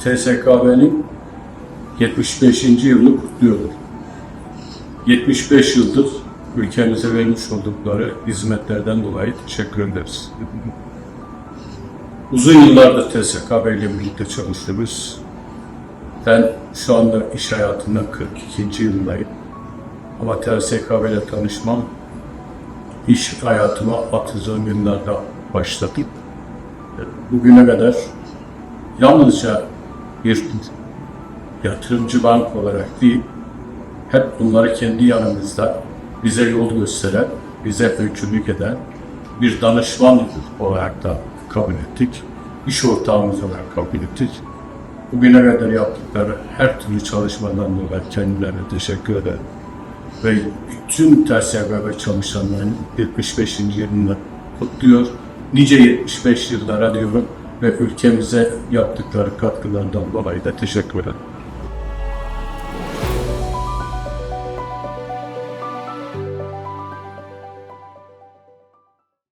TSKB'nin 75. yılını kutluyoruz. 75 yıldır ülkemize vermiş oldukları hizmetlerden dolayı teşekkür ederiz. Uzun yıllardır TSKB ile birlikte çalıştığımız, ben şu anda iş hayatında 42. yılındayım. Ama TSKB ile tanışmam, iş hayatıma atıldığım yıllarda başladı. Bugüne kadar yalnızca bir yatırımcı bank olarak değil, hep bunları kendi yanımızda bize yol gösteren, bize öncülük eden bir danışman olarak da kabul ettik. İş ortağımız olarak kabul ettik. Bugüne kadar yaptıkları her türlü çalışmadan dolayı kendilerine teşekkür ederim. Ve bütün TSBB çalışanların 75. yılını kutluyor. Nice 75 yıllara diyorum ve ülkemize yaptıkları katkılardan dolayı da teşekkür ederim.